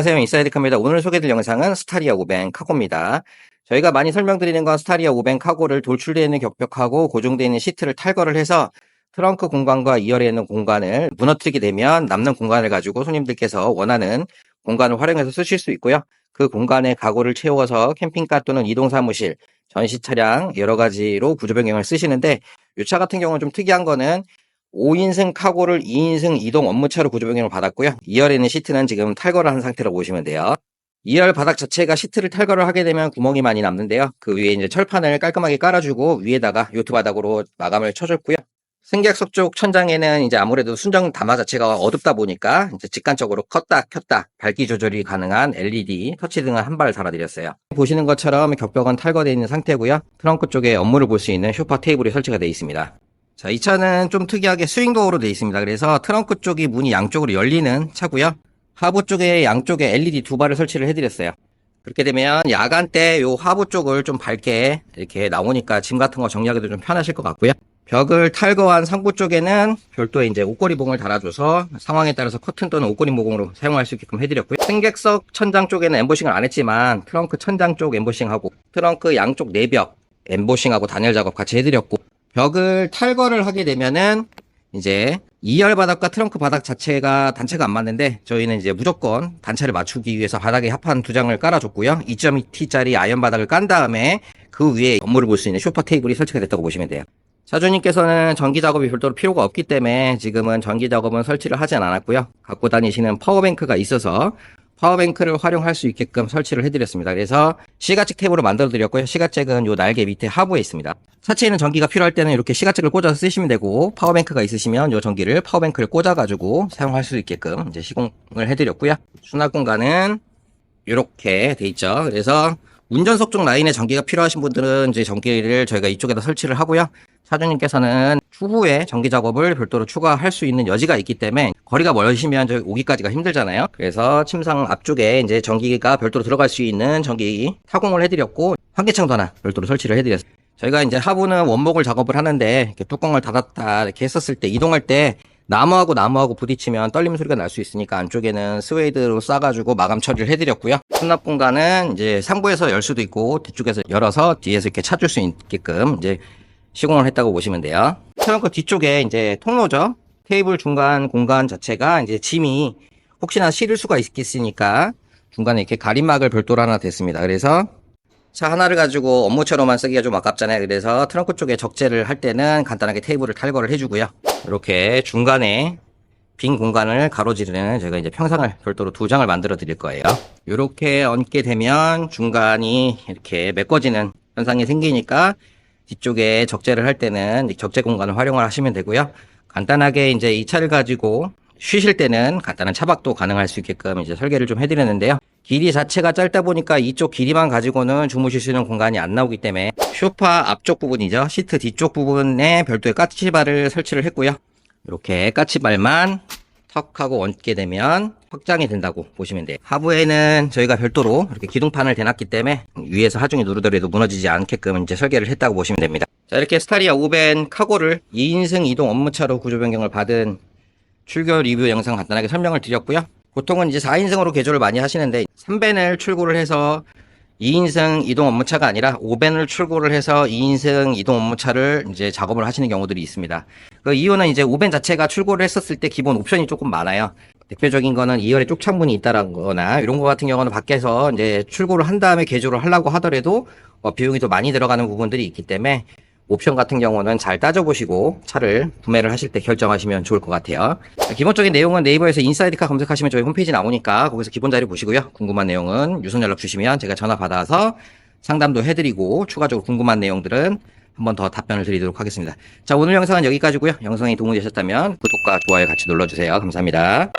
안녕하세요 인사이드카입니다. 오늘 소개해드릴 영상은 스타리아 500 카고입니다. 저희가 많이 설명드리는 건 스타리아 500 카고를 돌출되어 있는 격벽하고 고정되어 있는 시트를 탈거를 해서 트렁크 공간과 2열에 있는 공간을 무너뜨리게 되면 남는 공간을 가지고 손님들께서 원하는 공간을 활용해서 쓰실 수 있고요. 그 공간에 가구를 채워서 캠핑카 또는 이동 사무실, 전시 차량 여러 가지로 구조 변경을 쓰시는데 이 차 같은 경우는 좀 특이한 거는 5인승 카고를 2인승 이동 업무차로 구조 변경을 받았고요. 2열에 있는 시트는 지금 탈거를 한 상태로 보시면 돼요. 2열 바닥 자체가 시트를 탈거를 하게 되면 구멍이 많이 남는데요. 그 위에 이제 철판을 깔끔하게 깔아주고 위에다가 요트 바닥으로 마감을 쳐줬고요. 승객석 쪽 천장에는 이제 아무래도 순정 담화 자체가 어둡다 보니까 이제 직관적으로 껐다 켰다 밝기 조절이 가능한 LED 터치 등을 한 발 달아드렸어요. 보시는 것처럼 격벽은 탈거되어 있는 상태고요. 트렁크 쪽에 업무를 볼 수 있는 쇼파 테이블이 설치가 되어 있습니다. 자, 이 차는 좀 특이하게 스윙도어로 되어 있습니다. 그래서 트렁크 쪽이 문이 양쪽으로 열리는 차고요. 하부 쪽에 양쪽에 LED 두 발을 설치를 해드렸어요. 그렇게 되면 야간 때 요 하부 쪽을 좀 밝게 이렇게 나오니까 짐 같은 거 정리하기도 좀 편하실 것 같고요. 벽을 탈거한 상부 쪽에는 별도의 이제 옷걸이 봉을 달아줘서 상황에 따라서 커튼 또는 옷걸이 모공으로 사용할 수 있게끔 해드렸고요. 승객석 천장 쪽에는 엠보싱을 안 했지만 트렁크 천장 쪽 엠보싱하고 트렁크 양쪽 내벽 엠보싱하고 단열 작업 같이 해드렸고 벽을 탈거를 하게 되면은 이제 2열 바닥과 트렁크 바닥 자체가 단체가 안 맞는데 저희는 이제 무조건 단차를 맞추기 위해서 바닥에 합판 두 장을 깔아줬고요. 2.2T짜리 아이언 바닥을 깐 다음에 그 위에 업무를 볼수 있는 쇼파 테이블이 설치가 됐다고 보시면 돼요. 차주님께서는 전기 작업이 별도로 필요가 없기 때문에 지금은 전기 작업은 설치를 하진 않았고요. 갖고 다니시는 파워뱅크가 있어서 파워뱅크를 활용할 수 있게끔 설치를 해드렸습니다. 그래서 시가잭 탭으로 만들어 드렸고요. 시가잭은 요 날개 밑에 하부에 있습니다. 차체에 는 전기가 필요할 때는 이렇게 시가잭을 꽂아서 쓰시면 되고 파워뱅크가 있으시면 요 전기를 파워뱅크를 꽂아가지고 사용할 수 있게끔 이제 시공을 해드렸고요. 수납 공간은 이렇게 돼 있죠. 그래서 운전석 쪽 라인에 전기가 필요하신 분들은 이제 전기를 저희가 이쪽에다 설치를 하고요. 사장님께서는 추후에 전기 작업을 별도로 추가할 수 있는 여지가 있기 때문에 거리가 멀으시면 저희 오기까지가 힘들잖아요. 그래서 침상 앞쪽에 이제 전기가 별도로 들어갈 수 있는 전기 타공을 해드렸고 환기창도 하나 별도로 설치를 해드렸어요. 저희가 이제 하부는 원목을 작업을 하는데 이렇게 뚜껑을 닫았다 이렇게 했었을 때 이동할 때 나무하고 나무하고 부딪히면 떨림 소리가 날 수 있으니까 안쪽에는 스웨이드로 싸가지고 마감 처리를 해드렸고요. 수납 공간은 이제 상부에서 열 수도 있고 뒤쪽에서 열어서 뒤에서 이렇게 찾을 수 있게끔 이제 시공을 했다고 보시면 돼요. 트렁크 뒤쪽에 이제 통로죠. 테이블 중간 공간 자체가 이제 짐이 혹시나 실을 수가 있겠으니까 중간에 이렇게 가림막을 별도로 하나 됐습니다. 그래서 차 하나를 가지고 업무처럼만 쓰기가 좀 아깝잖아요. 그래서 트렁크 쪽에 적재를 할 때는 간단하게 테이블을 탈거를 해주고요. 이렇게 중간에 빈 공간을 가로지르는 제가 이제 평상을 별도로 두 장을 만들어 드릴 거예요. 이렇게 얹게 되면 중간이 이렇게 메꿔지는 현상이 생기니까 뒤쪽에 적재를 할 때는 이 적재 공간을 활용을 하시면 되고요. 간단하게 이제 이 차를 가지고 쉬실 때는 간단한 차박도 가능할 수 있게끔 이제 설계를 좀 해드렸는데요. 길이 자체가 짧다 보니까 이쪽 길이만 가지고는 주무실 수 있는 공간이 안 나오기 때문에 쇼파 앞쪽 부분이죠. 시트 뒤쪽 부분에 별도의 까치발을 설치를 했고요. 이렇게 까치발만 턱하고 얹게 되면 확장이 된다고 보시면 돼요. 하부에는 저희가 별도로 이렇게 기둥판을 대놨기 때문에 위에서 하중이 누르더라도 무너지지 않게끔 이제 설계를 했다고 보시면 됩니다. 자, 이렇게 스타리아 5벤 카고를 2인승 이동 업무차로 구조 변경을 받은 출교 리뷰 영상 간단하게 설명을 드렸고요. 보통은 이제 4인승으로 개조를 많이 하시는데 3벤을 출고를 해서 2인승 이동 업무차가 아니라 5벤을 출고를 해서 2인승 이동 업무차를 이제 작업을 하시는 경우들이 있습니다. 그 이유는 이제 5벤 자체가 출고를 했었을 때 기본 옵션이 조금 많아요. 대표적인 거는 2열에 쪽창문이 있다라는 거나 이런 거 같은 경우는 밖에서 이제 출고를 한 다음에 개조를 하려고 하더라도 어, 비용이 더 많이 들어가는 부분들이 있기 때문에 옵션 같은 경우는 잘 따져보시고 차를 구매를 하실 때 결정하시면 좋을 것 같아요. 기본적인 내용은 네이버에서 인사이드카 검색하시면 저희 홈페이지 나오니까 거기서 기본 자료 보시고요. 궁금한 내용은 유선 연락 주시면 제가 전화 받아서 상담도 해드리고 추가적으로 궁금한 내용들은 한 번 더 답변을 드리도록 하겠습니다. 자 오늘 영상은 여기까지고요. 영상이 도움이 되셨다면 구독과 좋아요 같이 눌러주세요. 감사합니다.